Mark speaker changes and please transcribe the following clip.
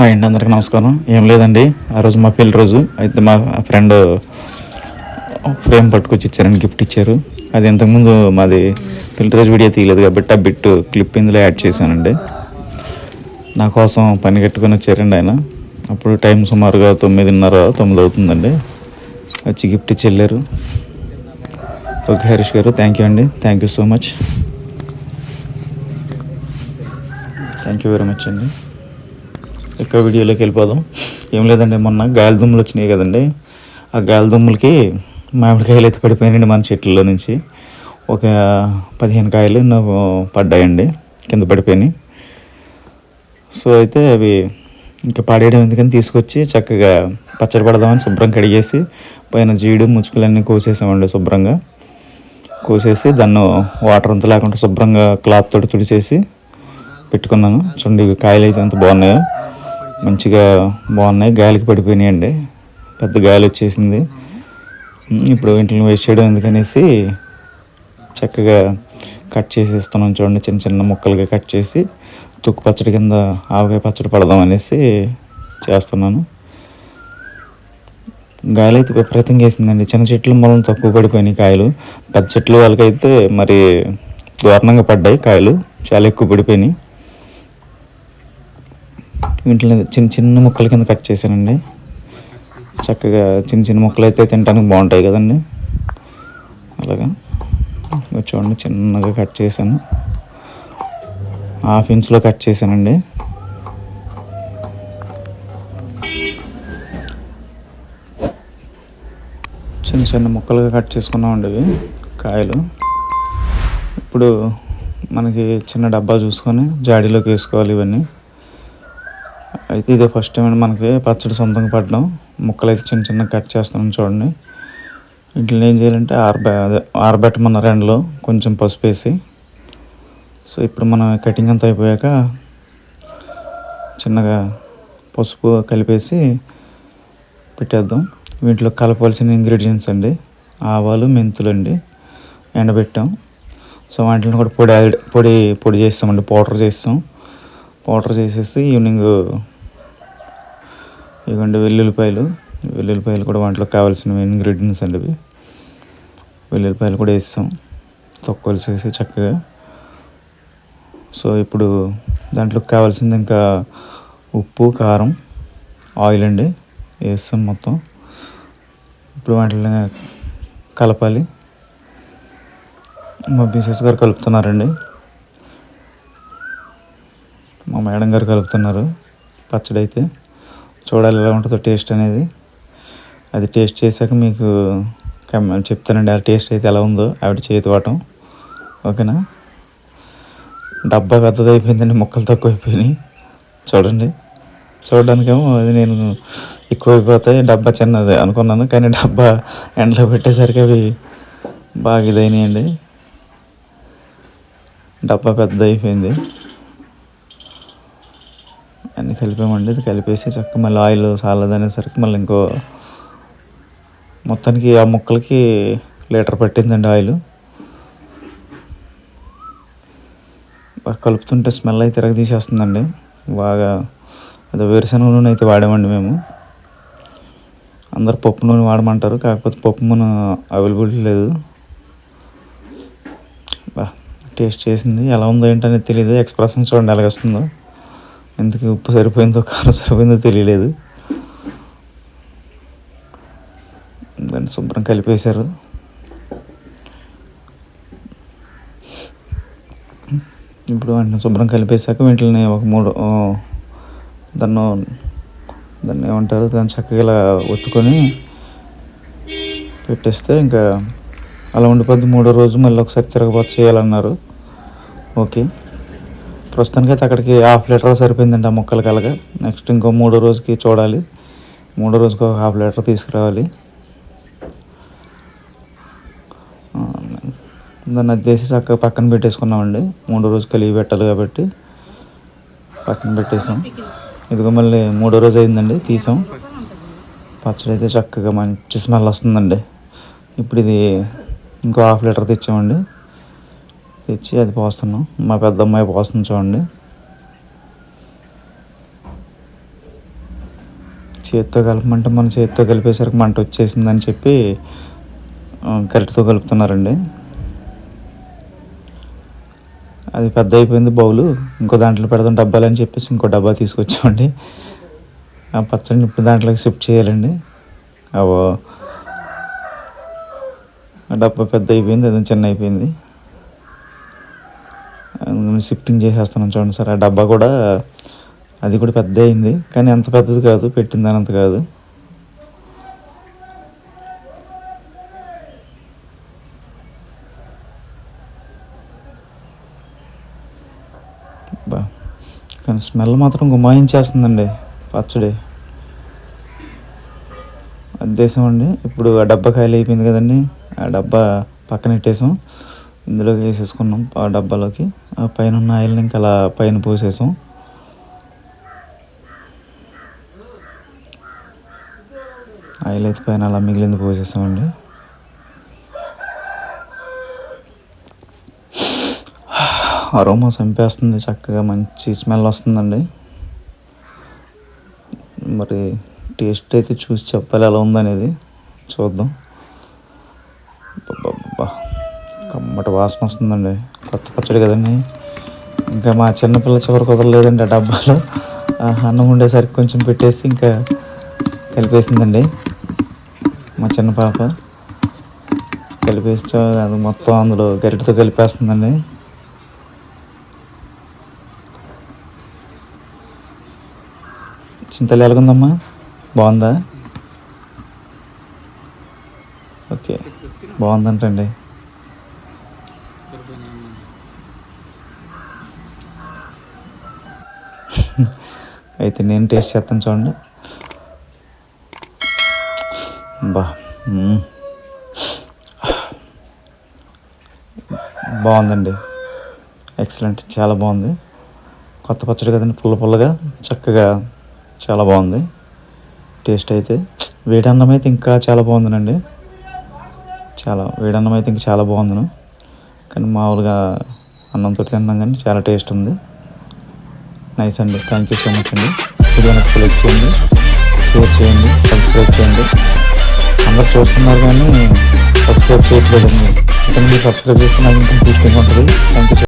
Speaker 1: Hi అండి అందరికీ నమస్కారం. ఏం లేదండి ఆ రోజు మా పెళ్ళి రోజు. అయితే మా ఫ్రెండ్ ఫ్రేమ్ పట్టుకొచ్చి ఇచ్చారండి గిఫ్ట్ ఇచ్చారు. అది ఇంతకుముందు మాది పెళ్ళి రోజు వీడియో తీయలేదు కాబట్టి ఆ బిట్ క్లిప్ ఇందులో యాడ్ చేశానండి. నా కోసం పని కట్టుకొని వచ్చారండి ఆయన. అప్పుడు టైం సుమారుగా తొమ్మిదిన్నర తొమ్మిది అవుతుందండి. వచ్చి గిఫ్ట్ ఇచ్చి వెళ్ళారు. Okay Harish garu thank you అండి. Thank you so much thank you very much అండి. ఎక్కువ వీడియోలోకి వెళ్ళిపోదాం. ఏం లేదండి మొన్న గాలి దుమ్ములు వచ్చినాయి కదండి. ఆ గాలి దుమ్ములకి మామిడికాయలు అయితే పడిపోయినాయండి మన చెట్లలో నుంచి. ఒక పదిహేను కాయలు పడ్డాయండి కింద పడిపోయినాయి. సో అయితే అవి ఇంకా పాడేయడం ఎందుకని తీసుకొచ్చి చక్కగా పచ్చడి పడదామని శుభ్రం కడిగేసి పైన జీడు ముచ్చుకలన్నీ కోసేసామండి శుభ్రంగా. కోసేసి దాన్ని వాటర్ అంతా లేకుండా శుభ్రంగా క్లాత్ తోటి తుడిసేసి పెట్టుకున్నాను. చూడండి కాయలు అయితే అంత బాగున్నాయో. మంచిగా బాగున్నాయి. గాలికి పడిపోయినాయండి. పెద్ద గాలి వచ్చేసింది. ఇప్పుడు ఇంట్లో వేస్ట్ చేయడం ఎందుకనేసి చక్కగా కట్ చేసి ఇస్తున్నాం చూడండి. చిన్న చిన్న ముక్కలుగా కట్ చేసి తుక్కు పచ్చడి కింద ఆవకాయ పచ్చడి పడదాం అనేసి చేస్తున్నాను. గాలి అయితే విపరీతంగా వేసిందండి. చిన్న చెట్లు మూలం తక్కువ పడిపోయినాయి కాయలు. పెద్ద చెట్లు వాళ్ళకైతే మరి దారుణంగా పడ్డాయి కాయలు. చాలా ఎక్కువ పడిపోయినాయి. వీటిని చిన్న చిన్న ముక్కల కింద కట్ చేశానండి. చక్కగా చిన్న చిన్న ముక్కలు అయితే తినడానికి బాగుంటాయి కదండి. అలాగా. చూడండి చిన్నగా కట్ చేశాను. హాఫ్ ఇంచ్లో కట్ చేశానండి. చిన్న చిన్న ముక్కలుగా కట్ చేసుకున్నామండి ఇవి కాయలు. ఇప్పుడు మనకి చిన్న డబ్బా చూసుకొని జాడీలోకి వేసుకోవాలి ఇవన్నీ. అయితే ఇదే ఫస్ట్ టైం అండి మనకి పచ్చడి సొంతంగా పడడం ముక్కలు అయితే చిన్న చిన్న కట్ చేస్తున్నాం చూడండి. వీటిని ఏం చేయాలంటే ఆరబె అదే ఆరబెట్టమన్నారు ఎండలో. కొంచెం పసుపు వేసి. సో ఇప్పుడు మనం కటింగ్ అంతా అయిపోయాక చిన్నగా పసుపు కలిపేసి పెట్టేద్దాం. వీటిలో కలపాల్సిన ఇంగ్రీడియంట్స్ అండి. ఆవాలు మెంతులు అండి. ఎండబెట్టాం. సో వాటిని కూడా పొడి పొడి పొడి చేస్తామండి. పౌడర్ చేస్తాం. పౌడర్ చేసేసి ఈవినింగ్ ఇవ్వండి వెల్లుల్లిపాయలు. వెల్లుల్లిపాయలు కూడా వాటిలో కావాల్సిన ఇంగ్రీడియంట్స్ అండి ఇవి. వెల్లుల్లిపాయలు కూడా వేస్తాం. తొక్కలు చేసి చక్కగా. సో ఇప్పుడు దాంట్లో కావాల్సింది ఇంకా ఉప్పు కారం ఆయిల్ అండి. వేస్తాం మొత్తం. ఇప్పుడు వాటిని కలపాలి. మా మిసెస్ గారు కలుపుతున్నారండి. మా మేడం గారు కలుపుతున్నారు. పచ్చడి అయితే చూడాలి ఎలా ఉంటుందో టేస్ట్ అనేది. అది టేస్ట్ చేశాక మీకు చెప్తానండి ఆ టేస్ట్ అయితే ఎలా ఉందో ఆవిడ చేతి వాటం. ఓకేనా? డబ్బా పెద్దది అయిపోయిందండి ముక్కలు తక్కువ అయిపోయినాయి చూడండి. చూడడానికేమో అది నేను ఎక్కువ అయిపోతాయి డబ్బా చిన్నది అనుకున్నాను కానీ డబ్బా ఎండలో పెట్టేసరికి అవి బాగా ఇదైనాయండి. డబ్బా పెద్ద అయిపోయింది అన్నీ కలిపామండి. కలిపేసి చక్క మళ్ళీ ఆయిల్ సాలదు అనేసరికి మళ్ళీ ఇంకో మొత్తానికి ఆ ముక్కలకి లీటర్ పట్టిందండి ఆయిల్. బాగా కలుపుతుంటే స్మెల్ అయితే తిరగ తీసేస్తుందండి బాగా అదే వేరుశనగ నూనె అయితే వాడామండి మేము. అందరు పప్పు నూనె వాడమంటారు కాకపోతే పప్పు నూనె అవైలబిలిటీ లేదు. బా టేస్ట్ చేసింది. ఎలా ఉందో ఏంటనేది తెలియదు ఎక్స్ప్రెషన్ చూడండి ఎలాగొస్తుందో. ఎందుకు ఉప్పు సరిపోయిందో కారం సరిపోయిందో తెలియలేదు. దాన్ని శుభ్రం కలిపేశారు. ఇప్పుడు వాటిని శుభ్రం కలిపేశాక వీటిని ఒక మూడు దాన్ని దాన్ని ఏమంటారు దాన్ని చక్కగా ఇలా ఒత్తుకొని పెట్టేస్తే ఇంకా అలా ఉండిపోద్ది. మూడో రోజు మళ్ళీ ఒకసారి తిరగబోతు చేయాలన్నారు. ఓకే. ప్రస్తుతానికి అయితే అక్కడికి హాఫ్ లీటర్ సరిపోయిందండి ఆ ముక్కలు కలగా. నెక్స్ట్ ఇంకో మూడో రోజుకి చూడాలి. మూడో రోజుకి ఒక హాఫ్ లీటర్ తీసుకురావాలి. దాన్ని అద్దేసి చక్కగా పక్కన పెట్టేసుకున్నామండి. మూడో రోజు కలిగి పెట్టాలి కాబట్టి పక్కన పెట్టేసాం. ఇదిగో మళ్ళీ మూడో రోజు అయిందండి తీసాం. పచ్చడి అయితే చక్కగా మంచి స్మెల్ వస్తుందండి. ఇప్పుడు ఇది ఇంకో హాఫ్ లీటర్ తెచ్చామండి. తెచ్చి అది పోస్తున్నాం. మా పెద్ద అమ్మాయి పోస్తుంది చూడండి. చేత్తో కలపమంటే మన చేత్తో కలిపేసరికి మంట వచ్చేసిందని చెప్పి కరెక్ట్తో కలుపుతున్నారండి. అది పెద్ద అయిపోయింది బౌలు. ఇంకో దాంట్లో పెడదాం డబ్బాలు అని చెప్పేసి ఇంకో డబ్బా తీసుకొచ్చామండి. ఆ పచ్చడిని ఇప్పుడు దాంట్లోకి షిఫ్ట్ చేయాలండి. అవో ఆ డబ్బా పెద్ద అయిపోయింది అది చిన్న అయిపోయింది. షిఫ్టింగ్ చేసేస్తున్నాం చూడండి సార్. ఆ డబ్బా కూడా అది కూడా పెద్ద అయింది. కానీ అంత పెద్దది కాదు పెట్టిన దానంత కాదు. బా. కానీ స్మెల్ మాత్రం గుమాయించేస్తుందండి పచ్చడి. అద్దేశం అండి ఇప్పుడు ఆ డబ్బా ఖాళీ అయిపోయింది కదండి. ఆ డబ్బా పక్కన పెట్టేసాం. ఇందులోకి వేసేసుకున్నాం ఆ డబ్బాలోకి. ఆ పైన ఉన్న ఆయిల్ని ఇంకా అలా పైన పోసేసాం. ఆయిల్ అయితే పైన అలా మిగిలింది పోసేసామండి. అరోమా చంపేస్తుంది చక్కగా మంచి స్మెల్ వస్తుందండి. మరి టేస్ట్ అయితే చూసి చెప్పాలి ఎలా ఉందనేది చూద్దాం. కమ్మటి వాసన వస్తుందండి. కొత్త పచ్చడి కదండి. ఇంకా మా చిన్నపిల్ల చివరి కుదరలేదండి ఆ డబ్బాలో. ఆ అన్నం ఉండేసరికి కొంచెం పెట్టేసి ఇంకా కలిపేసిందండి. మా చిన్న పాప కలిపేస్తే అది మొత్తం అందులో గరిటతో కలిపేస్తుందండి. చింతలు ఎలాగుందమ్మా? బాగుందా? ఓకే. బాగుందంటండి. అయితే నేను టేస్ట్ చేస్తాను చూడండి. బా బాగుందండి. ఎక్సలెంట్ చాలా బాగుంది. కొత్త పచ్చడి కదండి పుల్ల పుల్లగా చక్కగా చాలా బాగుంది. టేస్ట్ అయితే వేడన్నం అయితే ఇంకా చాలా బాగుందినండి. చాలా వేడన్నం అయితే ఇంకా చాలా బాగుంది కానీ మామూలుగా అన్నంతో తిన్నాం కానీ చాలా టేస్ట్ ఉంది. నైస్ అండి. థ్యాంక్ యూ సో మచ్ అండి. వీడియో నచ్చితే లైక్ చేయండి. షేర్ చేయండి. సబ్స్క్రైబ్ చేయండి. అందరు చూస్తున్నారు కానీ సబ్స్క్రైబ్ చేయట్లేదండి ఇక్కడ మీరు సబ్స్క్రైబ్ చేస్తున్నారు ఇంకా పూర్తిగా ఉంటుంది. Thank you